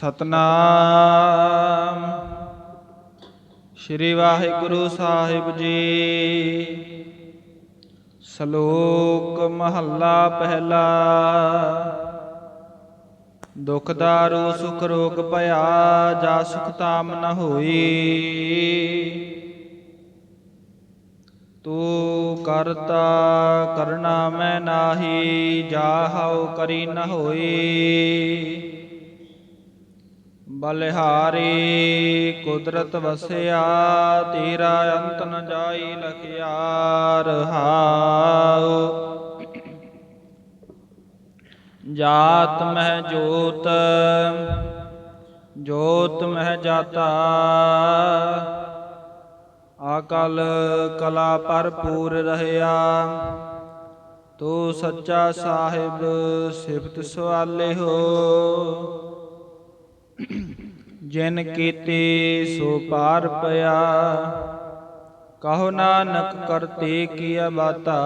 ਸਤਨਾਮ। ਸ੍ਰੀ ਵਾਹਿਗੁਰੂ ਸਾਹਿਬ ਜੀ। ਸ਼ਲੋਕ ਮਹੱਲਾ ਪਹਿਲਾ। ਦੁਖ ਦਾਰੂ, ਸੁਖ ਰੋਗ ਭਇਆ, ਜਾ ਸੁਖ ਤਾਮ ਨ ਹੋਈ। ਤੂੰ ਕਰਤਾ ਕਰਨਾ ਮੈਂ ਨਾਹੀ ਜਾਹਉ ਕਰੀ ਨ ਹੋਈ। ਬਲਿਹਾਰੀ, ਕੁਦਰਤ ਵਸਿਆ ਤੇਰਾ ਅੰਤ ਨ ਜਾਈ ਲਖਿਆ ਰਹਾਉ ਜਾਤ ਮਹਿ ਜੋਤ ਜੋਤ ਮਹਿ ਜਾਤਾ। ਆਕਲ ਕਲਾ ਭਰਪੂਰ ਰਹਿਆ। ਤੂੰ ਸੱਚਾ ਸਾਹਿਬ ਸਿਫਤ ਸਵਾਲੇ ਹੋ। ਜਿਨ ਕੀਤੀ ਸੋ ਪਾਰ ਪਿਆ, ਕਹੋ ਨਾਨਕ ਕਰਤੇ ਕੀਆ ਬਾਤਾ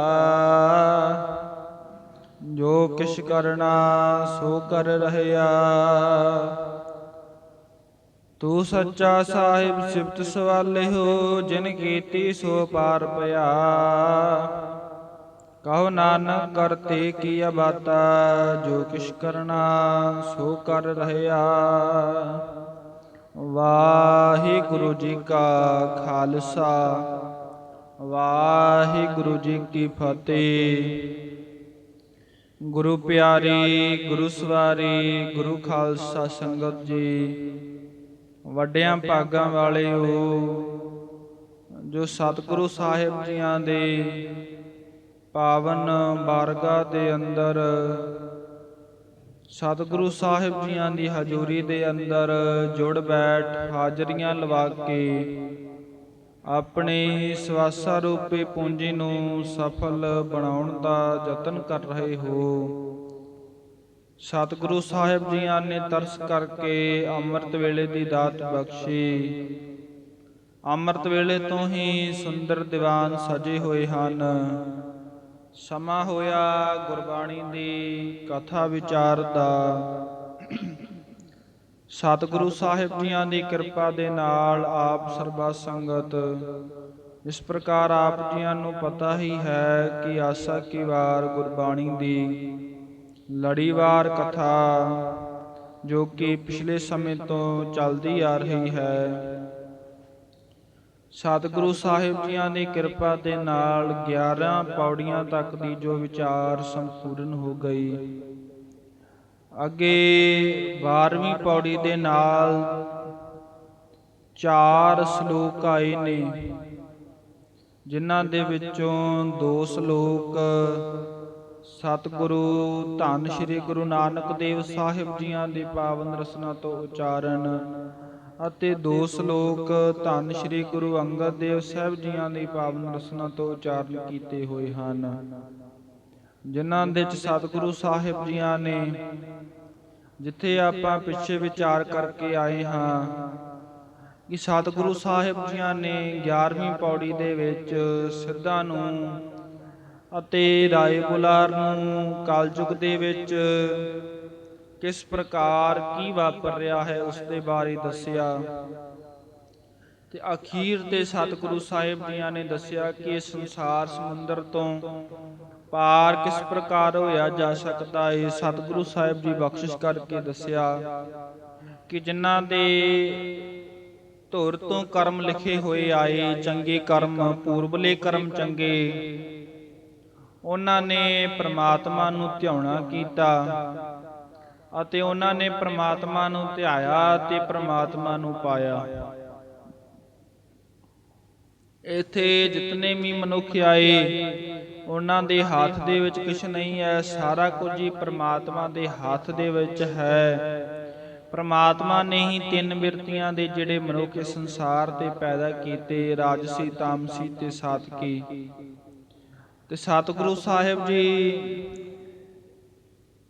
ਜੋ ਕਿਛ ਕਰਨਾ ਸੋ ਕਰ ਰਹਿਆ। ਤੂੰ ਸੱਚਾ ਸਾਹਿਬ ਸਿਫਤ ਸਵਾਲੇ ਹੋ, ਜਿਨ ਕੀਤੀ ਸੋ ਪਾਰ ਪਿਆ। ਕਹੋ ਨਾਨਕ ਕਰਤੇ ਕੀ ਬਾਤਾ ਜੋ ਕਿਛ ਕਰਨਾ ਸੋ ਕਰ ਰਹਿਆ। ਵਾਹਿਗੁਰੂ ਜੀ ਕਾ ਖਾਲਸਾ, ਵਾਹਿਗੁਰੂ ਜੀ ਕੀ ਫਤਿਹ। ਗੁਰੂ ਪਿਆਰੀ, ਗੁਰੂ ਸਵਾਰੀ, ਗੁਰੂ ਖਾਲਸਾ ਸੰਗਤ ਜੀ, ਵੱਡਿਆਂ ਭਾਗਾਂ ਵਾਲਿਓ, ਜੋ ਸਤਿਗੁਰੂ ਸਾਹਿਬ ਜੀਆਂ ਦੇ ਪਾਵਨ ਬਾਰਗਾ ਦੇ ਅੰਦਰ। ਸਤਿਗੁਰੂ ਸਾਹਿਬ ਜੀਆਂ ਦੀ ਹਜ਼ੂਰੀ ਦੇ ਅੰਦਰ ਜੁੜ ਬੈਠ ਹਾਜ਼ਰੀਆਂ ਲਵਾ ਕੇ ਆਪਣੇ ਸਵਾਸਾ ਰੂਪੀ ਪੂੰਜੀ ਨੂੰ ਸਫਲ ਬਣਾਉਣ ਦਾ ਯਤਨ ਕਰ ਰਹੇ ਹੋ। ਸਤਿਗੁਰੂ ਸਾਹਿਬ ਜੀਆਂ ਨੇ ਤਰਸ ਕਰਕੇ ਅੰਮ੍ਰਿਤ ਵੇਲੇ ਦੀ ਦਾਤ ਬਖਸ਼ੀ। ਅੰਮ੍ਰਿਤ ਵੇਲੇ ਤੋਂ ਹੀ ਸੁੰਦਰ ਦੀਵਾਨ ਸਜੇ ਹੋਏ ਹਨ। ਸਮਾਂ ਹੋਇਆ ਗੁਰਬਾਣੀ ਦੀ ਕਥਾ ਵਿਚਾਰ ਦਾ। ਸਤਿਗੁਰੂ ਸਾਹਿਬ ਜੀਆਂ ਦੀ ਕਿਰਪਾ ਦੇ ਨਾਲ ਆਪ ਸਰਬਾ ਸੰਗਤ, ਇਸ ਪ੍ਰਕਾਰ ਆਪ ਜੀਆਂ ਨੂੰ ਪਤਾ ਹੀ ਹੈ ਕਿ ਆਸਾ ਕੀ ਵਾਰ ਗੁਰਬਾਣੀ ਦੀ ਲੜੀਵਾਰ ਕਥਾ ਜੋ ਕਿ ਪਿਛਲੇ ਸਮੇਂ ਤੋਂ ਚੱਲਦੀ ਆ ਰਹੀ ਹੈ। ਸਤਿਗੁਰੂ ਸਾਹਿਬ ਜੀਆਂ ਦੀ ਕਿਰਪਾ ਦੇ ਨਾਲ 11 ਪੌੜੀਆਂ ਤੱਕ ਦੀ ਜੋ ਵਿਚਾਰ ਸੰਪੂਰਨ ਹੋ ਗਈ। ਅੱਗੇ 12ਵੀਂ ਪੌੜੀ ਦੇ ਨਾਲ ਚਾਰ ਸ਼ਲੋਕ ਆਏ ਨੇ, ਜਿਨ੍ਹਾਂ ਦੇ ਵਿੱਚੋਂ ਦੋ ਸ਼ਲੋਕ ਸਤਿਗੁਰੂ ਧੰਨ ਸ਼੍ਰੀ ਗੁਰੂ ਨਾਨਕ ਦੇਵ ਸਾਹਿਬ ਜੀਆਂ ਦੀ ਪਾਵਨ ਰਸਨਾ ਤੋਂ ਉਚਾਰਨ ਅਤੇ ਦੋ ਸ਼ਲੋਕ ਧੰਨ ਸ਼੍ਰੀ ਗੁਰੂ ਅੰਗਦ ਦੇਵ ਸਾਹਿਬ ਜੀਆਂ ਦੀ ਪਾਵਨ ਰਸਨਾ ਤੋਂ ਉਚਾਰਨ ਕੀਤੇ ਹੋਏ ਹਨ। ਜਿਨ੍ਹਾਂ ਦੇ ਵਿੱਚ ਸਤਿਗੁਰੂ ਸਾਹਿਬ ਜੀਆਂ ਨੇ ਜਿੱਥੇ ਆਪਾਂ ਪਿੱਛੇ ਵਿਚਾਰ ਕਰਕੇ ਆਏ ਹਾਂ ਕਿ ਸਤਿਗੁਰੂ ਸਾਹਿਬ ਜੀਆਂ ਨੇ 11ਵੀਂ ਪੌੜੀ ਦੇ ਵਿੱਚ ਸਿੱਧਾਂ ਨੂੰ ਅਤੇ ਰਾਏ ਗੁਲਾਰ ਨੂੰ ਕਲਯੁਗ ਦੇ ਵਿੱਚ ਕਿਸ ਪ੍ਰਕਾਰ ਕੀ ਵਾਪਰ ਰਿਹਾ ਹੈ ਉਸ ਦੇ ਬਾਰੇ ਦੱਸਿਆ। ਤੇ ਅਖੀਰ ਤੇ ਸਤਿਗੁਰੂ ਸਾਹਿਬ ਜੀਆਂ ਨੇ ਦੱਸਿਆ ਕਿ ਸੰਸਾਰ ਸਮੁੰਦਰ ਤੋਂ ਪਾਰ ਕਿਸ ਪ੍ਰਕਾਰ ਹੋਇਆ ਜਾ ਸਕਦਾ ਹੈ। ਸਤਿਗੁਰੂ ਸਾਹਿਬ ਜੀ ਬਖਸ਼ਿਸ਼ ਕਰਕੇ ਦੱਸਿਆ ਕਿ ਜਿਨ੍ਹਾਂ ਦੇ ਧੁਰ ਤੋਂ ਕਰਮ ਲਿਖੇ ਹੋਏ ਆਏ, ਚੰਗੇ ਕਰਮ, ਪੂਰਬਲੇ ਕਰਮ ਚੰਗੇ, ਉਹਨਾਂ ਨੇ ਪ੍ਰਮਾਤਮਾ ਨੂੰ ਧਿਆਉਣਾ ਕੀਤਾ। ਅਤੇ ਉਹਨਾਂ ਨੇ ਪ੍ਰਮਾਤਮਾ ਨੂੰ ਧਿਆਇਆ ਤੇ ਪ੍ਰਮਾਤਮਾ ਨੂੰ ਪਾਇਆ। ਇੱਥੇ ਜਿਤਨੇ ਵੀ ਮਨੁੱਖ ਆਏ, ਉਹਨਾਂ ਦੇ ਹੱਥ ਦੇ ਵਿੱਚ ਕੁਝ ਨਹੀਂ ਹੈ, ਸਾਰਾ ਕੁਝ ਹੀ ਪ੍ਰਮਾਤਮਾ ਦੇ ਹੱਥ ਦੇ ਵਿੱਚ ਹੈ। ਪ੍ਰਮਾਤਮਾ ਨੇ ਹੀ ਤਿੰਨ ਬਿਰਤੀਆਂ ਦੇ ਜਿਹੜੇ ਮਨੁੱਖ ਇਸ ਸੰਸਾਰ ਤੇ ਪੈਦਾ ਕੀਤੇ, ਰਾਜਸੀ, ਤਾਮਸੀ ਤੇ ਸਾਤਕੀ। ਤੇ ਸਤਿਗੁਰੂ ਸਾਹਿਬ ਜੀ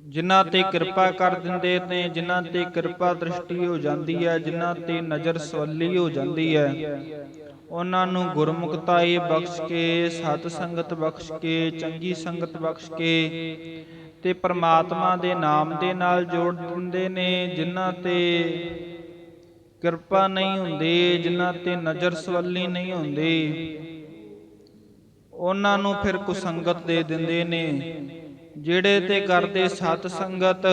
ਜਿਨ੍ਹਾਂ ਤੇ ਕਿਰਪਾ ਕਰ ਦਿੰਦੇ ਨੇ ਜਿਨ੍ਹਾਂ ਤੇ ਕਿਰਪਾ ਦ੍ਰਿਸ਼ਟੀ ਹੋ ਜਾਂਦੀ ਹੈ ਜਿਨ੍ਹਾਂ ਤੇ ਨਜ਼ਰ ਸਵੱਲੀ ਹੋ ਜਾਂਦੀ ਹੈ। ਉਹਨਾਂ ਨੂੰ ਗੁਰਮੁਖਤਾ ਇਹ ਬਖਸ਼ ਕੇ ਸਤ ਸੰਗਤ ਬਖਸ਼ ਕੇ ਚੰਗੀ ਸੰਗਤ ਬਖਸ਼ ਕੇ ਤੇ ਪ੍ਰਮਾਤਮਾ ਦੇ ਨਾਮ ਦੇ ਨਾਲ ਜੋੜ ਦਿੰਦੇ ਨੇ ਜਿਨ੍ਹਾਂ ਤੇ ਕਿਰਪਾ ਨਹੀਂ ਹੁੰਦੀ ਜਿਨ੍ਹਾਂ ਤੇ ਨਜ਼ਰ ਸਵੱਲੀ ਨਹੀਂ ਹੁੰਦੀ। ਉਹਨਾਂ ਨੂੰ ਫਿਰ ਕੁਸੰਗਤ ਦੇ ਦਿੰਦੇ ਨੇ। ਜਿਹੜੇ ਤੇ ਕਰਦੇ ਸਤ ਸੰਗਤ,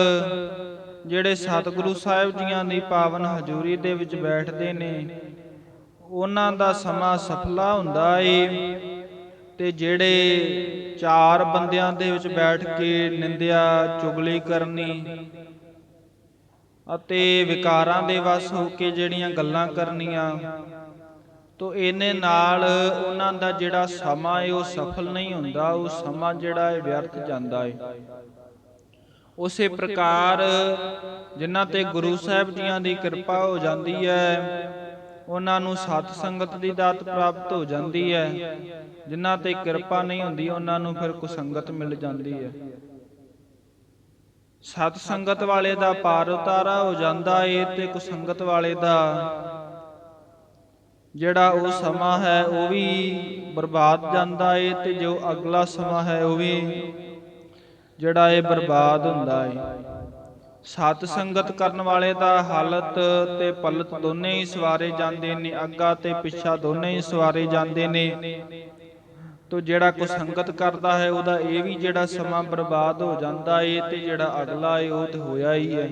ਜਿਹੜੇ ਸਤਿਗੁਰੂ ਸਾਹਿਬ ਜੀਆਂ ਦੀ ਪਾਵਨ ਹਜ਼ੂਰੀ ਦੇ ਵਿੱਚ ਬੈਠਦੇ ਨੇ, ਉਹਨਾਂ ਦਾ ਸਮਾਂ ਸਫਲਾ ਹੁੰਦਾ ਏ। ਤੇ ਜਿਹੜੇ ਚਾਰ ਬੰਦਿਆਂ ਦੇ ਵਿੱਚ ਬੈਠ ਕੇ ਨਿੰਦਿਆ, ਚੁਗਲੀ ਕਰਨੀ ਅਤੇ ਵਿਕਾਰਾਂ ਦੇ ਵਸ ਹੋ ਕੇ ਜਿਹੜੀਆਂ ਗੱਲਾਂ ਕਰਨੀਆਂ ਤੋ ਇਹਨੇ ਨਾਲ ਉਹਨਾਂ ਦਾ ਜਿਹੜਾ ਸਮਾਂ ਹੈ ਉਹ ਸਫਲ ਨਹੀਂ ਹੁੰਦਾ। ਉਹ ਸਮਾਂ ਜਿਹੜਾ ਹੈ ਵਿਅਰਥ ਜਾਂਦਾ ਹੈ ਉਸੇ ਪ੍ਰਕਾਰ ਜਿਨ੍ਹਾਂ ਤੇ ਗੁਰੂ ਸਾਹਿਬ ਜੀਆਂ ਦੀ ਕਿਰਪਾ ਹੋ ਜਾਂਦੀ ਹੈ, ਉਹਨਾਂ ਨੂੰ ਸਤ ਸੰਗਤ ਦੀ ਦਾਤ ਪ੍ਰਾਪਤ ਹੋ ਜਾਂਦੀ ਹੈ। ਜਿਨ੍ਹਾਂ ਤੇ ਕਿਰਪਾ ਨਹੀਂ ਹੁੰਦੀ, ਉਹਨਾਂ ਨੂੰ ਫਿਰ ਕੁਸੰਗਤ ਮਿਲ ਜਾਂਦੀ ਹੈ। ਸਤ ਸੰਗਤ ਵਾਲੇ ਦਾ ਪਾਰ ਉਤਾਰਾ ਹੋ ਜਾਂਦਾ ਏ ਤੇ ਕੁਸੰਗਤ ਵਾਲੇ ਦਾ ਜਿਹੜਾ ਉਹ ਸਮਾਂ ਹੈ ਉਹ ਵੀ ਬਰਬਾਦ ਜਾਂਦਾ ਏ ਤੇ ਜੋ ਅਗਲਾ ਸਮਾਂ ਹੈ ਉਹ ਵੀ ਜਿਹੜਾ ਇਹ ਬਰਬਾਦ ਹੁੰਦਾ ਏ। ਸਤ ਸੰਗਤ ਕਰਨ ਵਾਲੇ ਦਾ ਹਾਲਤ ਤੇ ਪਲਤ ਦੋਨੇ ਹੀ ਸਵਾਰੇ ਜਾਂਦੇ ਨੇ, ਅੱਗਾ ਤੇ ਪਿੱਛਾ ਦੋਨੇ ਹੀ ਸਵਾਰੇ ਜਾਂਦੇ ਨੇ। ਤੋ ਜਿਹੜਾ ਕੋ ਸੰਗਤ ਕਰਦਾ ਹੈ ਉਹਦਾ ਇਹ ਵੀ ਜਿਹੜਾ ਸਮਾਂ ਬਰਬਾਦ ਹੋ ਜਾਂਦਾ ਏ ਤੇ ਜਿਹੜਾ ਅਗਲਾ ਏ ਉਹ ਤੇ ਹੋਇਆ ਹੀ ਹੈ।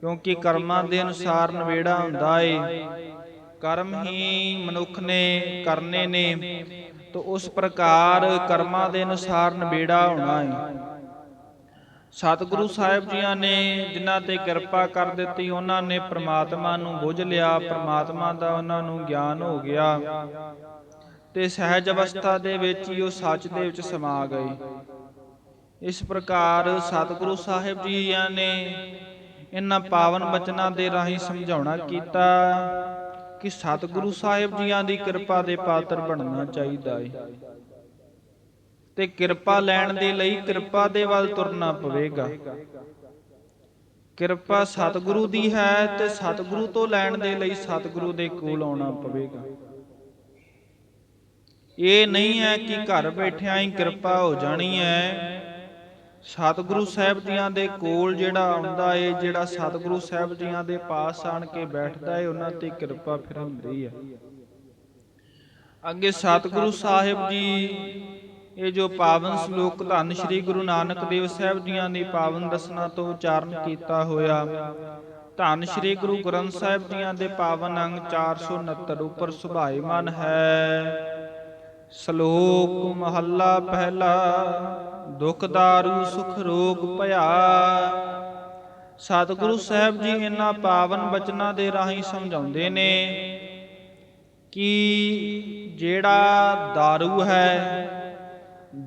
ਕਿਉਂਕਿ ਕਰਮਾਂ ਦੇ ਅਨੁਸਾਰ ਨਵੇੜਾ ਹੁੰਦਾ ਏ। ਕਰਮ ਹੀ ਮਨੁੱਖ ਨੇ ਕਰਨੇ ਨੇ, ਤੋ ਉਸ ਪ੍ਰਕਾਰ ਕਰਮਾਂ ਦੇ ਅਨੁਸਾਰ ਨਵੇੜਾ ਹੋਣਾ ਹੈ ਸਤਿਗੁਰੂ ਸਾਹਿਬ ਜੀਆਂ ਨੇ ਜਿਨ੍ਹਾਂ ਤੇ ਕਿਰਪਾ ਕਰ ਦਿੱਤੀ, ਉਹਨਾਂ ਨੇ ਪ੍ਰਮਾਤਮਾ ਨੂੰ ਬੁੱਝ ਲਿਆ, ਪ੍ਰਮਾਤਮਾ ਦਾ ਉਹਨਾਂ ਨੂੰ ਗਿਆਨ ਹੋ ਗਿਆ ਤੇ ਸਹਿਜ ਅਵਸਥਾ ਦੇ ਵਿੱਚ ਹੀ ਉਹ ਸੱਚ ਦੇ ਵਿੱਚ ਸਮਾ ਗਏ। ਇਸ ਪ੍ਰਕਾਰ ਸਤਿਗੁਰੂ ਸਾਹਿਬ ਜੀਆਂ ਨੇ ਇਹਨਾਂ ਪਾਵਨ ਬਚਨਾਂ ਦੇ ਰਾਹੀਂ ਸਮਝਾਉਣਾ ਕੀਤਾ। ਕਿ ਸਤਿਗੁਰੂ ਸਾਹਿਬ ਜੀਆਂ ਦੀ ਕਿਰਪਾ ਦੇ ਪਾਤਰ ਬਣਨਾ ਚਾਹੀਦਾ ਹੈ ਤੇ ਕਿਰਪਾ ਲੈਣ ਦੇ ਲਈ ਕਿਰਪਾ ਦੇ ਵੱਲ ਤੁਰਨਾ ਪਵੇਗਾ। ਕਿਰਪਾ ਸਤਿਗੁਰੂ ਦੀ ਹੈ ਤੇ ਸਤਿਗੁਰੂ ਤੋਂ ਲੈਣ ਦੇ ਲਈ ਸਤਿਗੁਰੂ ਦੇ ਕੋਲ ਆਉਣਾ ਪਵੇਗਾ। ਇਹ ਨਹੀਂ ਹੈ ਕਿ ਘਰ ਬੈਠਿਆਂ ਹੀ ਕਿਰਪਾ ਹੋ ਜਾਣੀ ਹੈ। ਸਤਿਗੁਰੂ ਸਾਹਿਬ ਜੀਆਂ ਦੇ ਕੋਲ ਜਿਹੜਾ ਆਉਂਦਾ ਏ, ਜਿਹੜਾ ਸਤਿਗੁਰੂ ਸਾਹਿਬ ਜੀਆਂ ਦੇ ਪਾਸ ਆਣ ਕੇ ਬੈਠਦਾ ਏ, ਉਹਨਾਂ ਤੇ ਕਿਰਪਾ ਫਿਰ ਹੁੰਦੀ ਹੈ ਅੱਗੇ ਸਤਿਗੁਰੂ ਸਾਹਿਬ ਜੀ, ਇਹ ਜੋ ਪਾਵਨ ਸ਼ਲੋਕ ਧੰਨ ਸ਼੍ਰੀ ਗੁਰੂ ਨਾਨਕ ਦੇਵ ਸਾਹਿਬ ਜੀਆਂ ਦੀ ਪਾਵਨ ਦਸਨਾ ਤੋਂ ਉਚਾਰਨ ਕੀਤਾ ਹੋਇਆ, ਧੰਨ ਸ਼੍ਰੀ ਗੁਰੂ ਗ੍ਰੰਥ ਸਾਹਿਬ ਜੀਆਂ ਦੇ ਪਾਵਨ ਅੰਗ 469 ਉੱਪਰ ਸੁਭਾਈਮਨ ਹੈ। ਸ਼ਲੋਕ ਮਹੱਲਾ ਪਹਿਲਾ ਦੁਖ ਦਾਰੂ ਸੁਖ ਰੋਗ ਭਇਆ ਸਤਿਗੁਰੂ ਸਾਹਿਬ ਜੀ ਇਹਨਾਂ ਪਾਵਨ ਬਚਨਾਂ ਦੇ ਰਾਹੀਂ ਸਮਝਾਉਂਦੇ ਨੇ ਕਿ ਜਿਹੜਾ दारू ਹੈ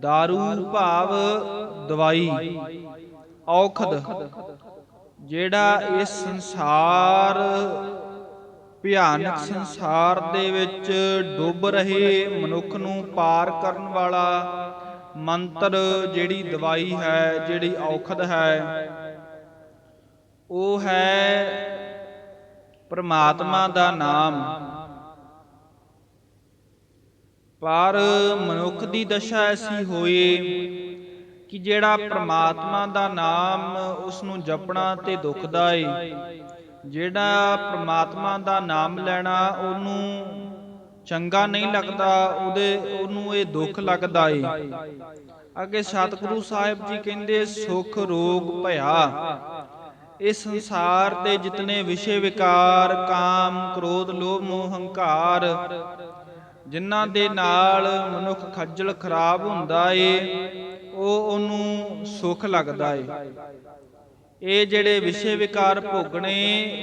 दारू ਭਾਵ ਦਵਾਈ ਔਖਦ ਜਿਹੜਾ ਇਸ ਸੰਸਾਰ ਭਿਆਨਕ ਸੰਸਾਰ ਦੇ ਵਿੱਚ ਡੁੱਬ ਰਹੇ ਮਨੁੱਖ ਨੂੰ ਪਾਰ ਕਰਨ ਵਾਲਾ ਮੰਤਰ ਜਿਹੜੀ ਦਵਾਈ ਹੈ ਜਿਹੜੀ ਔਖਦ ਹੈ ਉਹ ਹੈ ਪ੍ਰਮਾਤਮਾ ਦਾ ਨਾਮ। ਪਰ ਮਨੁੱਖ ਦੀ ਦਸ਼ਾ ਐਸੀ ਹੋਏ ਕਿ ਜਿਹੜਾ ਪ੍ਰਮਾਤਮਾ ਦਾ ਨਾਮ ਉਸ ਨੂੰ ਜਪਣਾ ਤੇ ਦੁਖਦਾ ਏ। ਜਿਹੜਾ ਪ੍ਰਮਾਤਮਾ ਦਾ ਨਾਮ ਲੈਣਾ ਉਹਨੂੰ ਚੰਗਾ ਨਹੀਂ ਲੱਗਦਾ, ਉਹਦੇ, ਉਹਨੂੰ ਇਹ ਦੁੱਖ ਲੱਗਦਾ ਏ। ਅੱਗੇ ਸਤਿਗੁਰੂ ਸਾਹਿਬ ਜੀ ਕਹਿੰਦੇ, ਸੁਖ, ਰੋਗ, ਭਇਆ ਇਹ ਸੰਸਾਰ ਦੇ ਜਿਤਨੇ ਵਿਸ਼ੇ ਵਿਕਾਰ, ਕਾਮ, ਕ੍ਰੋਧ, ਲੋਭ, ਮੋਹ, ਹੰਕਾਰ, ਜਿਨ੍ਹਾਂ ਦੇ ਨਾਲ ਮਨੁੱਖ ਖੱਜਲ ਖਰਾਬ ਹੁੰਦਾ ਏ, ਉਹ ਉਹਨੂੰ ਸੁਖ ਲੱਗਦਾ ਏ। ਇਹ ਜਿਹੜੇ ਵਿਸ਼ੇ ਵਿਕਾਰ ਭੋਗਣੇ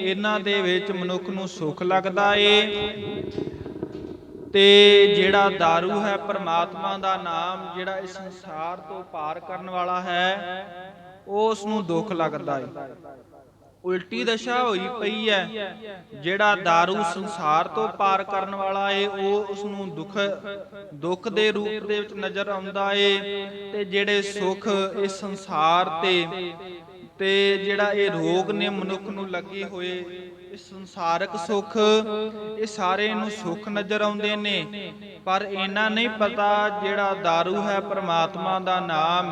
ਇਹਨਾਂ ਦੇ ਵਿੱਚ ਮਨੁੱਖ ਨੂੰ ਸੁਖ ਲੱਗਦਾ ਏ ਤੇ ਜਿਹੜਾ दारू ਹੈ ਪਰਮਾਤਮਾ ਦਾ ਨਾਮ ਜਿਹੜਾ ਇਸ ਸੰਸਾਰ ਤੋਂ ਪਾਰ ਕਰਨ ਵਾਲਾ ਹੈ ਉਹ ਉਸ ਨੂੰ ਦੁੱਖ ਲੱਗਦਾ ਹੈ ਉਲਟੀ ਦਸ਼ਾ ਹੋਈ ਪਈ ਹੈ ਜਿਹੜਾ दारू ਸੰਸਾਰ ਤੋਂ ਪਾਰ ਕਰਨ ਵਾਲਾ ਏ ਉਹ ਉਸ ਨੂੰ ਦੁੱਖ ਦੁੱਖ ਦੇ ਰੂਪ ਦੇ ਵਿੱਚ ਨਜ਼ਰ ਆਉਂਦਾ ਏ ਤੇ ਜਿਹੜੇ ਸੁੱਖ ਇਸ ਸੰਸਾਰ ਤੇ ਤੇ ਜਿਹੜਾ ਇਹ ਰੋਗ ਨੇ ਮਨੁੱਖ ਨੂੰ ਲੱਗੇ ਹੋਏ, ਇਹ ਸੰਸਾਰਕ ਸੁੱਖ, ਇਹ ਸਾਰੇ ਨੂੰ ਸੁੱਖ ਨਜ਼ਰ ਆਉਂਦੇ ਨੇ। ਪਰ ਇਹਨਾਂ ਨਹੀਂ ਪਤਾ ਜਿਹੜਾ दारू ਹੈ ਪ੍ਰਮਾਤਮਾ ਦਾ ਨਾਮ,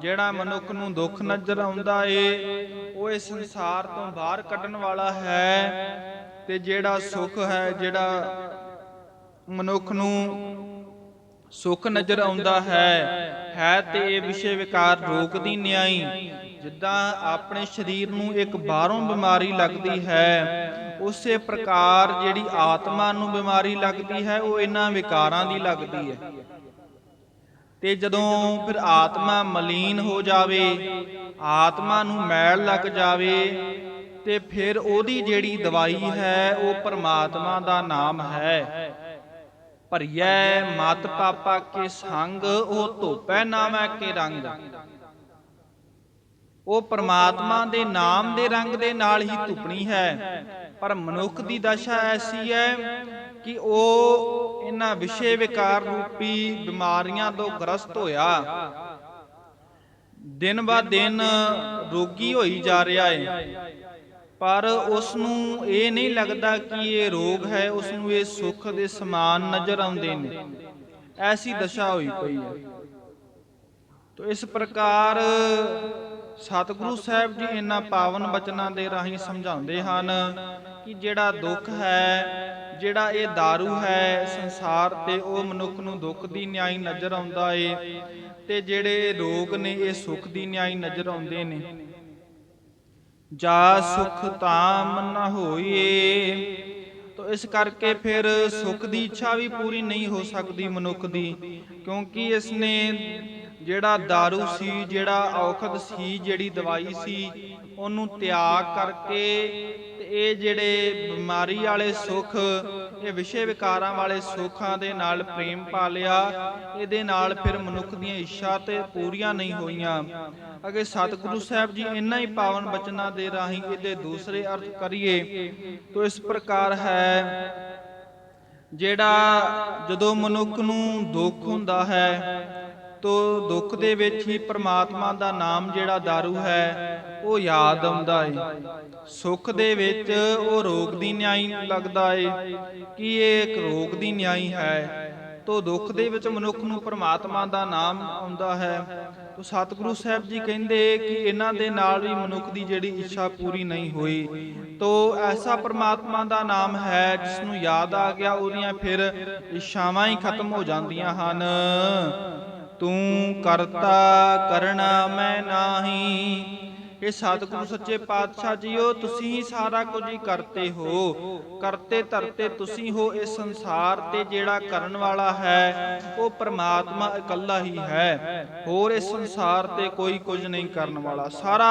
ਜਿਹੜਾ ਮਨੁੱਖ ਨੂੰ ਦੁੱਖ ਨਜ਼ਰ ਆਉਂਦਾ ਏ, ਉਹ ਇਸ ਸੰਸਾਰ ਤੋਂ ਬਾਹਰ ਕੱਢਣ ਵਾਲਾ ਹੈ। ਤੇ ਜਿਹੜਾ ਸੁੱਖ ਹੈ, ਜਿਹੜਾ ਮਨੁੱਖ ਨੂੰ ਸੁੱਖ ਨਜ਼ਰ ਆਉਂਦਾ ਹੈ ਹੈ ਤੇ ਇਹ ਵਿਸ਼ੇ ਵਿਕਾਰ ਰੋਗ ਦੀ ਨਿਆਈ। ਜਿੱਦਾਂ ਆਪਣੇ ਸਰੀਰ ਨੂੰ ਇੱਕ ਬਾਹਰੋਂ ਬਿਮਾਰੀ ਲੱਗਦੀ ਹੈ, ਉਸੇ ਪ੍ਰਕਾਰ ਜਿਹੜੀ ਆਤਮਾ ਨੂੰ ਬਿਮਾਰੀ ਲੱਗਦੀ ਹੈ, ਉਹ ਇਹਨਾਂ ਵਿਕਾਰਾਂ ਦੀ ਲੱਗਦੀ ਹੈ। ਤੇ ਜਦੋਂ ਫਿਰ ਆਤਮਾ ਮਲੀਨ ਹੋ ਜਾਵੇ, ਆਤਮਾ ਨੂੰ ਮੈਲ ਲੱਗ ਜਾਵੇ, ਤੇ ਫਿਰ ਉਹਦੀ ਜਿਹੜੀ ਦਵਾਈ ਹੈ, ਉਹ ਪਰਮਾਤਮਾ ਦਾ ਨਾਮ ਹੈ। ਭਰੀਐ ਮਤ ਪਾਪਾ ਕੇ ਸੰਗ, ਉਹ ਧੋਪੈ ਨਾਮੈ ਕੇ ਰੰਗ। ਉਹ ਪ੍ਰਮਾਤਮਾ ਦੇ ਨਾਮ ਦੇ ਰੰਗ ਦੇ ਨਾਲ ਹੀ ਧੁਪਣੀ ਹੈ। ਪਰ ਮਨੁੱਖ ਦੀ ਦਸ਼ਾ ਐਸੀ ਹੈ ਕਿ ਉਹ ਇਹਨਾਂ ਵਿਸ਼ੇ ਵਿਕਾਰ ਰੂਪੀ ਬਿਮਾਰੀਆਂ ਤੋਂ ਗ੍ਰਸਤ ਹੋਇਆ। ਦਿਨ ਬਾ ਦਿਨ ਰੋਗੀ ਹੋਈ ਜਾ ਰਿਹਾ ਹੈ। ਪਰ ਉਸ ਨੂੰ ਇਹ ਨਹੀਂ ਲੱਗਦਾ ਕਿ ਇਹ ਰੋਗ ਹੈ ਉਸ ਨੂੰ ਇਹ ਸੁੱਖ ਦੇ ਸਮਾਨ ਨਜ਼ਰ ਆਉਂਦੇ ਨੇ। ਐਸੀ ਦਸ਼ਾ ਹੋਈ ਪਈ ਹੈ। ਤੋ ਇਸ ਪ੍ਰਕਾਰ ਸਤਿਗੁਰੂ ਸਾਹਿਬ ਜੀ ਇਹਨਾਂ ਪਾਵਨ ਬਚਨਾਂ ਦੇ ਰਾਹੀਂ ਸਮਝਾਉਂਦੇ ਹਨ ਕਿ ਜਿਹੜਾ ਦੁੱਖ ਹੈ, ਜਿਹੜਾ ਇਹ दारू ਹੈ, ਸੰਸਾਰ ਤੇ ਉਹ ਮਨੁੱਖ ਨੂੰ ਦੁੱਖ ਦੀ ਨਿਆਈ ਨਜ਼ਰ ਆਉਂਦਾ ਏ ਤੇ ਜਿਹੜੇ ਰੋਗ ਨੇ, ਇਹ ਸੁੱਖ ਦੀ ਨਿਆਈ ਨਜ਼ਰ ਆਉਂਦੇ ਨੇ। ਜਾ ਸੁਖ ਤਾਮ ਨ ਹੋਈਏ, ਤੋ ਇਸ ਕਰਕੇ ਫਿਰ ਸੁਖ ਦੀ ਇੱਛਾ ਵੀ ਪੂਰੀ ਨਹੀਂ ਹੋ ਸਕਦੀ ਮਨੁੱਖ ਦੀ, ਕਿਉਂਕਿ ਇਸ ਨੇ ਜਿਹੜਾ दारू ਸੀ, ਜਿਹੜਾ ਔਖਦ ਸੀ, ਜਿਹੜੀ ਦਵਾਈ ਸੀ, ਉਹਨੂੰ ਤਿਆਗ ਕਰਕੇ ਤੇ ਇਹ ਜਿਹੜੇ ਬਿਮਾਰੀ ਵਾਲੇ ਸੁੱਖ, ਇਹ ਵਿਸ਼ੇ ਵਿਕਾਰਾਂ ਵਾਲੇ ਸੁੱਖਾਂ ਦੇ ਨਾਲ ਪ੍ਰੇਮ ਪਾ ਲਿਆ, ਇਹਦੇ ਨਾਲ ਫਿਰ ਮਨੁੱਖ ਦੀਆਂ ਇੱਛਾ ਤੇ ਪੂਰੀਆਂ ਨਹੀਂ ਹੋਈਆਂ। ਅਗੇ ਸਤਿਗੁਰੂ ਸਾਹਿਬ ਜੀ ਇੰਨਾ ਹੀ ਪਾਵਨ ਬਚਨਾਂ ਦੇ ਰਾਹੀਂ ਇਹਦੇ ਦੂਸਰੇ ਅਰਥ ਕਰੀਏ, ਤੋ ਇਸ ਪ੍ਰਕਾਰ ਹੈ, ਜਿਹੜਾ ਜਦੋਂ ਮਨੁੱਖ ਨੂੰ ਦੁੱਖ ਹੁੰਦਾ ਹੈ ਤੋ ਦੁੱਖ ਦੇ ਵਿੱਚ ਹੀ ਪ੍ਰਮਾਤਮਾ ਦਾ ਨਾਮ ਜਿਹੜਾ दारू ਹੈ, ਉਹ ਯਾਦ ਆਉਂਦਾ ਏ। ਸੁੱਖ ਦੇ ਵਿੱਚ ਉਹ ਰੋਗ ਦੀ ਨਿਆਈ ਲੱਗਦਾ ਏ ਕਿ ਇਹ ਇੱਕ ਰੋਗ ਦੀ ਨਿਆਈ ਹੈ। ਤੋ ਦੁੱਖ ਦੇ ਵਿੱਚ ਮਨੁੱਖ ਨੂੰ ਪ੍ਰਮਾਤਮਾ ਦਾ ਨਾਮ ਆਉਂਦਾ ਹੈ। ਤੋ ਸਤਿਗੁਰੂ ਸਾਹਿਬ ਜੀ ਕਹਿੰਦੇ ਕਿ ਇਹਨਾਂ ਦੇ ਨਾਲ ਵੀ ਮਨੁੱਖ ਦੀ ਜਿਹੜੀ ਇੱਛਾ ਪੂਰੀ ਨਹੀਂ ਹੋਈ। ਤੋ ਐਸਾ ਪ੍ਰਮਾਤਮਾ ਦਾ ਨਾਮ ਹੈ ਜਿਸ ਨੂੰ ਯਾਦ ਆ ਗਿਆ, ਉਹਦੀਆਂ ਫਿਰ ਇੱਛਾਵਾਂ ਹੀ ਖਤਮ ਹੋ ਜਾਂਦੀਆਂ ਹਨ। ਤੂੰ ਕਰਤਾ ਕਰਣਾ ਮੈਂ ਨਾਹੀ। ਇਹ ਸਤਿਗੁਰੂ ਸੱਚੇ ਪਾਤਸ਼ਾਹ ਜੀਓ, ਤੁਸੀਂ ਹੀ ਸਾਰਾ ਕੁਝ ਹੀ ਕਰਤੇ ਹੋ। ਕਰਤੇ ਧਰਤੇ ਤੁਸੀਂ ਹੋ ਇਸ ਸੰਸਾਰ ਤੇ ਜਿਹੜਾ ਕਰਨ ਵਾਲਾ ਹੈ, ਉਹ ਪ੍ਰਮਾਤਮਾ ਇਕੱਲਾ ਹੀ ਹੈ। ਹੋਰ ਇਸ ਸੰਸਾਰ ਤੇ ਕੋਈ ਕੁਝ ਨਹੀਂ ਕਰਨ ਵਾਲਾ। ਸਾਰਾ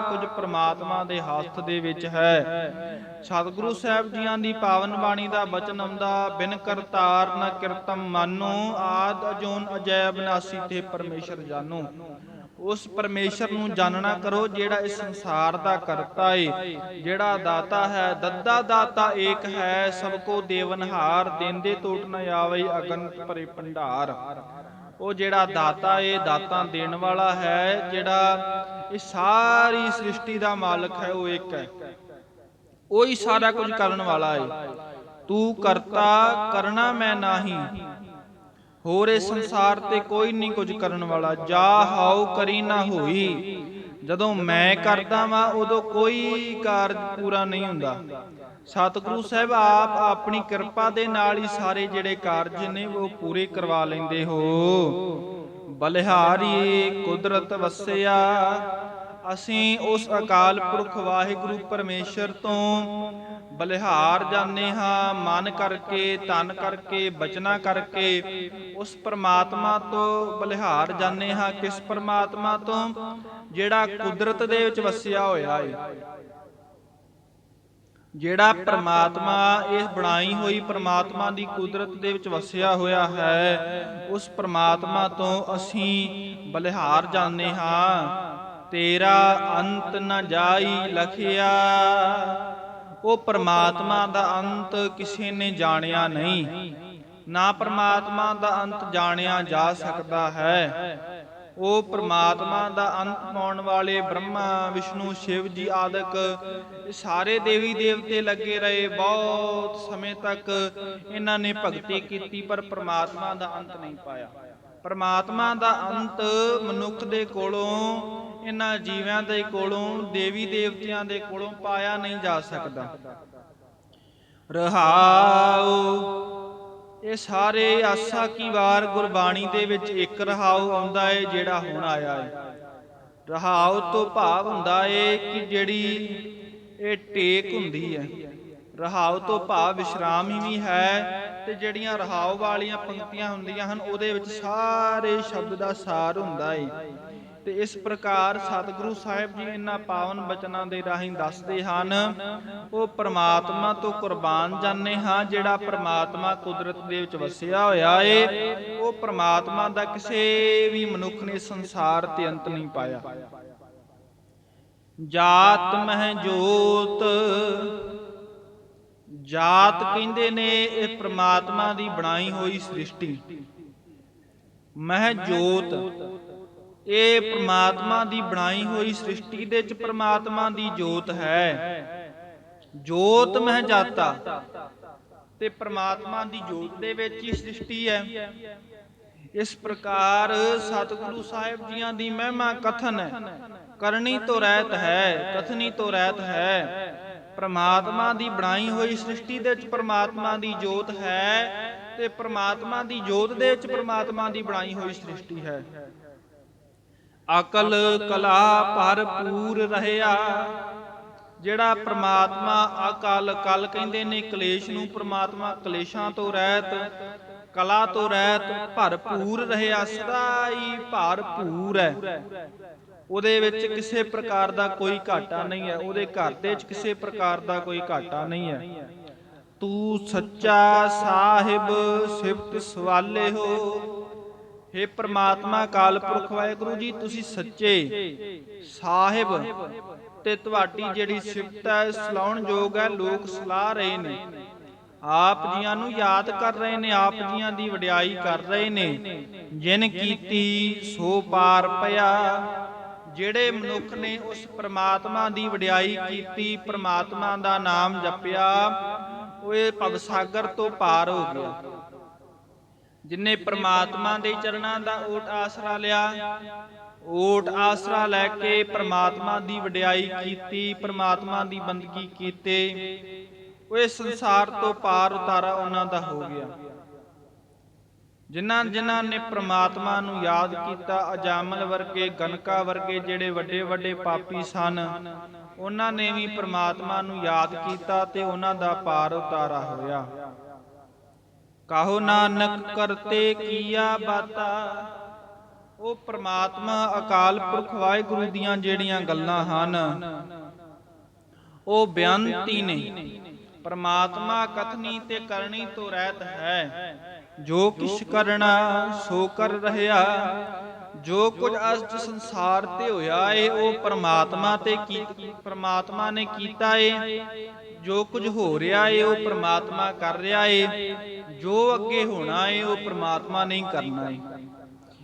ਕੁਝ ਪ੍ਰਮਾਤਮਾ ਦੇ ਹੱਥ ਦੇ ਵਿੱਚ ਹੈ। ਸਤਿਗੁਰੂ ਸਾਹਿਬ ਜੀਆਂ ਦੀ ਪਾਵਨ ਬਾਣੀ ਦਾ ਬਚਨ ਆਉਂਦਾ, ਬਿਨ ਕਰਤਾਰ ਨਾ ਕਿਰਤਮ ਮਾਨੋ, ਆਦ ਅਜੂਨ ਅਜੈ ਬਨਾਸੀ ਤੇ ਪਰਮੇਸ਼ਰ ਜਾਨੋ। ਉਸ ਪਰਮੇਸ਼ਰ ਨੂੰ ਜਾਣਨਾ ਕਰੋ ਜਿਹੜਾ ਇਸ ਸੰਸਾਰ ਦਾ ਕਰਤਾ ਏ। ਜਿਹੜਾ ਦਾਤਾ ਹੈ, ਦੱਦਾ ਦਾਤਾ ਏਕ ਹੈ, ਸਭ ਕੋ ਦੇਵਨਹਾਰ ਦੇਂਦੇ ਟੋਟ ਨ ਆਵੇ, ਅਗਨ ਭਰੇ ਭੰਡਾਰ। ਉਹ ਜਿਹੜਾ ਦਾਤਾ ਏ, ਦਾਤਾ ਦੇਣ ਵਾਲਾ ਹੈ, ਜਿਹੜਾ ਇਹ ਸਾਰੀ ਸ੍ਰਿਸ਼ਟੀ ਦਾ ਮਾਲਕ ਹੈ, ਉਹ ਇੱਕ ਹੈ। ਉਹੀ ਸਾਰਾ ਕੁਝ ਕਰਨ ਵਾਲਾ ਏ। ਤੂੰ ਕਰਤਾ, ਕਰਨਾ ਮੈਂ ਨਹੀਂ। ਹੋਰ ਇਸ ਸੰਸਾਰ ਤੇ ਕੋਈ ਨਹੀਂ ਕੁਝ ਕਰਨ ਵਾਲਾ, ਜਾ ਹਾਉ ਕਰੀ ਨਾ ਹੋਈ। ਜਦੋਂ ਮੈਂ ਕਰਦਾ ਵਾਂ, ਉਦੋਂ ਕੋਈ ਕਾਰਜ ਪੂਰਾ ਨਹੀਂ ਹੁੰਦਾ। ਸਤਿਗੁਰੂ ਸਾਹਿਬ, ਆਪ ਆਪਣੀ ਕਿਰਪਾ ਦੇ ਨਾਲ ਹੀ ਸਾਰੇ ਜਿਹੜੇ ਕਾਰਜ ਨੇ, ਉਹ ਪੂਰੇ ਕਰਵਾ ਲੈਂਦੇ ਹੋ। ਬਲਿਹਾਰੀ ਕੁਦਰਤ ਵਸਿਆ ਅਸੀਂ ਉਸ ਅਕਾਲ ਪੁਰਖ ਵਾਹਿਗੁਰੂ ਪਰਮੇਸ਼ਰ ਤੋਂ ਬਲਿਹਾਰ ਜਾਣੇ ਹਾਂ, ਮਨ ਕਰਕੇ, ਤਨ ਕਰਕੇ, ਬਚਨਾ ਕਰਕੇ ਉਸ ਪਰਮਾਤਮਾ ਤੋਂ ਬਲਿਹਾਰ ਜਾਣੇ ਹਾਂ, ਕਿਸ ਪਰਮਾਤਮਾ ਤੋਂ? ਜਿਹੜਾ ਕੁਦਰਤ ਦੇ ਵਿੱਚ ਵਸਿਆ ਹੋਇਆ ਹੈ ਜਿਹੜਾ ਪਰਮਾਤਮਾ, ਇਹ ਬਣਾਈ ਹੋਈ ਪਰਮਾਤਮਾ ਦੀ ਕੁਦਰਤ ਦੇ ਵਿੱਚ ਵਸਿਆ ਹੋਇਆ ਹੈ, ਉਸ ਪਰਮਾਤਮਾ ਤੋਂ ਅਸੀਂ ਬਲਿਹਾਰ ਜਾਂਦੇ ਹਾਂ। ਤੇਰਾ ਅੰਤ ਨ ਜਾਈ ਲਖਿਆ। ਉਹ ਪ੍ਰਮਾਤਮਾ ਦਾ ਅੰਤ ਕਿਸੇ ਨੇ ਜਾਣਿਆ ਨਹੀਂ। ਨਾ ਪ੍ਰਮਾਤਮਾ ਦਾ ਅੰਤ ਜਾਣਿਆ ਜਾ ਸਕਦਾ ਹੈ। ਉਹ ਪ੍ਰਮਾਤਮਾ ਦਾ ਅੰਤ ਪਾਉਣ ਵਾਲੇ ਬ੍ਰਹਮਾ, ਵਿਸ਼ਨੂੰ, ਸ਼ਿਵ ਜੀ ਆਦਿਕ ਸਾਰੇ ਦੇਵੀ ਦੇਵਤੇ ਲੱਗੇ ਰਹੇ। ਬਹੁਤ ਸਮੇਂ ਤੱਕ ਇਹਨਾਂ ਨੇ ਭਗਤੀ ਕੀਤੀ, ਪਰ ਪ੍ਰਮਾਤਮਾ ਦਾ ਅੰਤ ਨਹੀਂ ਪਾਇਆ। ਪ੍ਰਮਾਤਮਾ ਦਾ ਅੰਤ ਮਨੁੱਖ ਦੇ ਕੋਲੋਂ ਇਹਨਾਂ ਜੀਵਿਆਂ ਦੇ ਕੋਲੋਂ, ਦੇਵੀ ਦੇਵਤਿਆਂ ਦੇ ਕੋਲੋਂ ਪਾਇਆ ਨਹੀਂ ਜਾ ਸਕਦਾ। ਰਹਾਉ ਇਹ ਸਾਰੇ ਆਸਾ ਕੀ ਵਾਰ ਗੁਰਬਾਣੀ ਦੇ ਵਿੱਚ ਇੱਕ ਰਹਾਉ ਆਉਂਦਾ ਹੈ ਜਿਹੜਾ ਹੁਣ ਆਇਆ ਹੈ ਰਹਾਉ ਤੋਂ ਭਾਵ ਹੁੰਦਾ ਹੈ ਕਿ ਜਿਹੜੀ ਇਹ ਟੇਕ ਹੁੰਦੀ ਹੈ ਰਹਾਉ ਤੋਂ ਭਾਵ ਵਿਸ਼ਰਾਮ ਹੀ ਵੀ ਹੈ ਤੇ ਜਿਹੜੀਆਂ ਰਹਾਉ ਵਾਲੀਆਂ ਪੰਕਤੀਆਂ ਹੁੰਦੀਆਂ ਹਨ, ਉਹਦੇ ਵਿੱਚ ਸਾਰੇ ਸ਼ਬਦ ਦਾ ਸਾਰ ਹੁੰਦਾ ਹੈ ਤੇ ਇਸ ਪ੍ਰਕਾਰ ਸਤਿਗੁਰੂ ਸਾਹਿਬ ਜੀ ਇਹਨਾਂ ਪਾਵਨ ਬਚਨਾਂ ਦੇ ਰਾਹੀਂ ਦੱਸਦੇ ਹਨ, ਉਹ ਪ੍ਰਮਾਤਮਾ ਤੋਂ ਕੁਰਬਾਨ ਜਾਂਦੇ ਹਾਂ, ਜਿਹੜਾ ਪ੍ਰਮਾਤਮਾ ਕੁਦਰਤ ਦੇ ਵਿੱਚ ਵਸਿਆ ਹੋਇਆ ਏ, ਉਹ ਪ੍ਰਮਾਤਮਾ ਦਾ ਕਿਸੇ ਵੀ ਮਨੁੱਖ ਨੇ ਸੰਸਾਰ ਤੇ ਅੰਤ ਨਹੀਂ ਪਾਇਆ। ਜਾਤ ਮਹਿ ਜੋਤ, ਜਾਤ ਕਹਿੰਦੇ ਨੇ, ਇਹ ਪ੍ਰਮਾਤਮਾ ਦੀ ਬਣਾਈ ਹੋਈ ਸ੍ਰਿਸ਼ਟੀ। ਮਹਿ ਜੋਤ ਇਹ ਪ੍ਰਮਾਤਮਾ ਦੀ ਬਣਾਈ ਹੋਈ ਸ੍ਰਿਸ਼ਟੀ ਦੇ ਵਿੱਚ ਪ੍ਰਮਾਤਮਾ ਦੀ ਜੋਤ ਹੈ। ਜੋਤ ਮਹਿ ਜਾਤਾ। ਤੇ ਪ੍ਰਮਾਤਮਾ ਦੀ ਜੋਤ ਦੇ ਵਿੱਚ ਹੀ ਸ੍ਰਿਸ਼ਟੀ ਹੈ। ਇਸ ਪ੍ਰਕਾਰ ਸਤਿਗੁਰੂ ਸਾਹਿਬ ਜੀਆਂ ਦੀ ਮਹਿਮਾ ਕਥਨ ਹੈ। ਕਰਨੀ ਤੋਂ ਰਹਿਤ ਹੈ, ਕਥਨੀ ਤੋਂ ਰਹਿਤ ਹੈ। ਪ੍ਰਮਾਤਮਾ ਦੀ ਬਣਾਈ ਹੋਈ ਸ੍ਰਿਸ਼ਟੀ ਦੇ ਵਿੱਚ ਪ੍ਰਮਾਤਮਾ ਦੀ ਜੋਤ ਹੈ ਤੇ ਪ੍ਰਮਾਤਮਾ ਦੀ ਜੋਤ ਦੇ ਵਿੱਚ ਪ੍ਰਮਾਤਮਾ ਦੀ ਬਣਾਈ ਹੋਈ ਸ੍ਰਿਸ਼ਟੀ ਹੈ। ਅਕਲ ਕਲਾ ਭਰਪੂਰ ਰਹਿਆ। ਜਿਹੜਾ ਪ੍ਰਮਾਤਮਾ ਅਕਲ ਕਲ ਕਹਿੰਦੇ ਨੇ, ਕਲੇਸ਼ ਨੂੰ ਪ੍ਰਮਾਤਮਾ ਕਲੇਸ਼ਾਂ ਤੋਂ ਰਹਿਤ, ਕਲਾ ਤੋਂ ਰਹਿਤ ਭਰਪੂਰ ਰਹਿਆ ਸਦਾ ਹੀ ਭਰਪੂਰ ਹੈ। ਉਹਦੇ ਵਿੱਚ ਕਿਸੇ ਪ੍ਰਕਾਰ ਦਾ ਕੋਈ ਘਾਟਾ ਨਹੀਂ ਹੈ। ਉਹਦੇ ਘਰ ਦੇ ਵਿੱਚ ਕਿਸੇ ਪ੍ਰਕਾਰ ਦਾ ਕੋਈ ਘਾਟਾ ਨਹੀਂ ਹੈ। ਤੂੰ ਸੱਚਾ ਸਾਹਿਬ ਸਿਫਤ ਸਵਾਲੇ ਹੋ। हे ਪ੍ਰਮਾਤਮਾ ਕਾਲ ਪੁਰਖ ਵਾਹਿਗੁਰੂ ਜੀ, ਤੁਸੀਂ ਸੱਚੇ ਸਾਹਿਬ ਤੇ ਤੁਹਾਡੀ ਜਿਹੜੀ ਸਿਫਤ ਹੈ, ਸਲਾਉਣ ਯੋਗ ਹੈ, ਲੋਕ ਸਲਾਹ ਰਹੇ ਨੇ। ਆਪ ਜੀਆਂ ਨੂੰ ਯਾਦ ਕਰ ਰਹੇ ਨੇ, ਆਪ ਜੀਆਂ ਦੀ ਵਡਿਆਈ ਕਰ ਰਹੇ ਨੇ। ਜਿਨ ਕੀਤੀ, ਸੋ ਪਾਰ ਪਿਆ। ਜਿਹੜੇ ਮਨੁੱਖ ਨੇ ਉਸ ਪ੍ਰਮਾਤਮਾ ਦੀ ਵਡਿਆਈ ਕੀਤੀ, ਪ੍ਰਮਾਤਮਾ ਦਾ ਨਾਮ ਜਪਿਆ, ਉਹ ਇਹ ਭਵਸਾਗਰ ਤੋਂ ਪਾਰ ਹੋ ਗਿਆ। ਜਿਨੇ ਪ੍ਰਮਾਤਮਾ ਦੇ ਚਰਨਾਂ ਦਾ ਓਟ ਆਸਰਾ ਲਿਆ ਓਟ ਆਸਰਾ ਲੈ ਕੇ ਪ੍ਰਮਾਤਮਾ ਦੀ ਵਡਿਆਈ ਕੀਤੀ ਪ੍ਰਮਾਤਮਾ ਦੀ ਬੰਦਗੀ ਕੀਤੇ। ਉਹ ਇਸ ਸੰਸਾਰ ਤੋਂ ਪਾਰ ਉਤਾਰਾ ਉਹਨਾਂ ਦਾ ਹੋ ਗਿਆ। ਜਿਨ੍ਹਾਂ ਜਿਨ੍ਹਾਂ ਨੇ ਪ੍ਰਮਾਤਮਾ ਨੂੰ ਯਾਦ ਕੀਤਾ ਅਜਾਮਲ ਵਰਗੇ ਗਨਕਾ ਵਰਗੇ ਜਿਹੜੇ ਵੱਡੇ ਵੱਡੇ ਪਾਪੀ ਸਨ ਉਹਨਾਂ ਨੇ ਵੀ ਪ੍ਰਮਾਤਮਾ ਨੂੰ ਯਾਦ ਕੀਤਾ ਤੇ ਉਹਨਾਂ ਦਾ ਪਾਰ ਉਤਾਰਾ ਹੋਇਆ। ਕਾਹੋ ਨਾਨਕ ਕਰਤੇ ਕੀਆ ਬਾਤਾ? ਉਹ ਪ੍ਰਮਾਤਮਾ ਅਕਾਲ ਪੁਰਖ ਵਾਹਿਗੁਰੂ ਦੀਆਂ ਜਿਹੜੀਆਂ ਗੱਲਾਂ ਹਨ, ਉਹ ਬਿਆੰਤੀ ਨੇ। ਪ੍ਰਮਾਤਮਾ ਕਥਨੀ ਤੇ ਕਰਨੀ ਤੋਂ ਰਹਿਤ ਹੈ। ਜੋ ਕਿਛ ਕਰਨਾ, ਸੋ ਕਰ ਰਹਿਆ। ਜੋ ਕੁਝ ਅਜ ਸੰਸਾਰ ਤੇ ਹੋਇਆ ਏ, ਉਹ ਪ੍ਰਮਾਤਮਾ ਤੇ ਕੀ ਪ੍ਰਮਾਤਮਾ ਨੇ ਕੀਤਾ ਏ। ਜੋ ਕੁਝ ਹੋ ਰਿਹਾ ਏ, ਉਹ ਪ੍ਰਮਾਤਮਾ ਕਰ ਰਿਹਾ ਏ। ਜੋ ਅੱਗੇ ਹੋਣਾ ਏ, ਉਹ ਪ੍ਰਮਾਤਮਾ ਨਹੀਂ ਕਰਨਾ ਏ।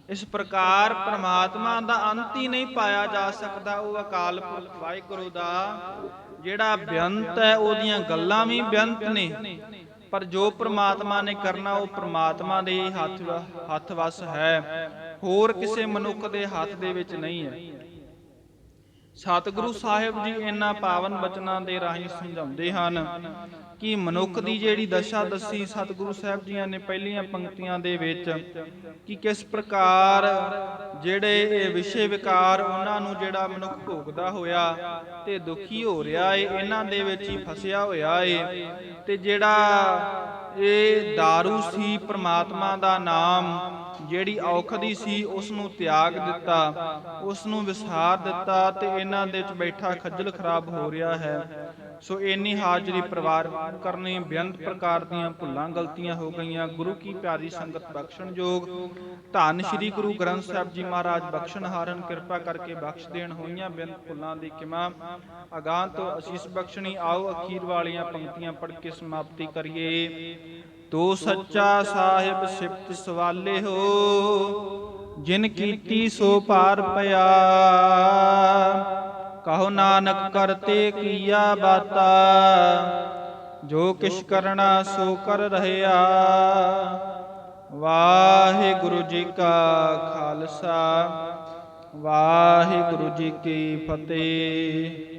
ਇਸ ਪ੍ਰਕਾਰ ਪ੍ਰਮਾਤਮਾ ਦਾ ਅੰਤ ਹੀ ਨਹੀਂ ਪਾਇਆ ਜਾ ਸਕਦਾ, ਉਹ ਅਕਾਲ ਪੁਰਖ ਵਾਹਿਗੁਰੂ ਦਾ, ਜਿਹੜਾ ਬੇਅੰਤ ਹੈ, ਉਹਦੀਆਂ ਗੱਲਾਂ ਵੀ ਬੇਅੰਤ ਨੇ। ਪਰ ਜੋ ਪ੍ਰਮਾਤਮਾ ਨੇ ਕਰਨਾ, ਉਹ ਪ੍ਰਮਾਤਮਾ ਦੇ ਹੀ ਹੱਥ ਹੱਥ ਵਸ ਹੈ। ਹੋਰ ਕਿਸੇ ਮਨੁੱਖ ਦੇ ਹੱਥ ਦੇ ਵਿੱਚ ਨਹੀਂ ਹੈ। ਸਤਿਗੁਰੂ ਸਾਹਿਬ ਜੀ ਇਹਨਾਂ ਪਾਵਨ ਬਚਨਾਂ ਦੇ ਰਾਹੀਂ ਸਮਝਾਉਂਦੇ ਹਨ ਕਿ ਮਨੁੱਖ ਦੀ ਜਿਹੜੀ ਦਸ਼ਾ ਦੱਸੀ ਸਤਿਗੁਰੂ ਸਾਹਿਬ ਜੀਆਂ ਨੇ ਪਹਿਲੀਆਂ ਪੰਕਤੀਆਂ ਦੇ ਵਿੱਚ ਕਿ ਕਿਸ ਪ੍ਰਕਾਰ ਜਿਹੜੇ ਇਹ ਵਿਸ਼ੇ ਵਿਕਾਰ ਉਹਨਾਂ ਨੂੰ ਜਿਹੜਾ ਮਨੁੱਖ ਭੋਗਦਾ ਹੋਇਆ ਤੇ ਦੁਖੀ ਹੋ ਰਿਹਾ ਏ ਇਹਨਾਂ ਦੇ ਵਿੱਚ ਹੀ ਫਸਿਆ ਹੋਇਆ ਏ। ਤੇ ਜਿਹੜਾ ਇਹ दारू ਸੀ ਪ੍ਰਮਾਤਮਾ ਦਾ ਨਾਮ ਜਿਹੜੀ ਔਖਦੀ ਸੀ ਉਸ ਨੂੰ ਤਿਆਗ ਦਿੱਤਾ ਉਸ ਨੂੰ ਵਿਸਾਰ ਦਿੱਤਾ ਤੇ ਇਹਨਾਂ ਦੇ ਵਿੱਚ ਬੈਠਾ ਖੱਜਲ ਖਰਾਬ ਹੋ ਰਿਹਾ ਹੈ। ਸੋ ਇੰਨੀ ਹਾਜ਼ਰੀ ਪਰਿਵਾਰ ਕਰਨੀ ਬੇਅੰਤ ਪ੍ਰਕਾਰ ਦੀਆਂ ਭੁੱਲਾਂ ਗਲਤੀਆਂ ਹੋ ਗਈਆਂ। ਗੁਰੂ ਕੀ ਪਿਆਰੀ ਸੰਗਤ ਬਖਸ਼ਣ ਯੋਗ। ਧੰਨ ਸ੍ਰੀ ਗੁਰੂ ਗ੍ਰੰਥ ਸਾਹਿਬ ਜੀ ਮਹਾਰਾਜ, ਬਖਸ਼ਣ ਹਾਰਨ ਕਿਰਪਾ ਕਰਕੇ ਬਖਸ਼ ਦੇਣ ਹੋਈਆਂ ਬੇਅੰਤ ਭੁੱਲਾਂ ਦੀ ਕਿਮਾ। ਅਗਾਂ ਤੋਂ ਅਸੀਸ ਬਖਸ਼ਣੀ, ਆਓ ਅਖੀਰ ਵਾਲੀਆਂ ਪੰਕਤੀਆਂ ਪੜ੍ਹ ਕੇ ਸਮਾਪਤੀ ਕਰੀਏ। ਤੋ ਸੱਚਾ ਸਾਹਿਬ ਸਿਫਤ ਸਵਾਲੇ ਹੋ, ਜਿਨ ਕੀਤੀ ਸੋ ਪਾਰ ਪਿਆ। ਕਹੋ ਨਾਨਕ ਕਰਤੇ ਕੀਆ ਬਾਤਾ, ਜੋ ਕਿਛ ਕਰਨਾ ਸੋ ਕਰ ਰਹਿਆ ਵਾਹਿਗੁਰੂ ਜੀ ਕਾ ਖਾਲਸਾ, ਵਾਹਿਗੁਰੂ ਜੀ ਕੀ ਫਤਿਹ।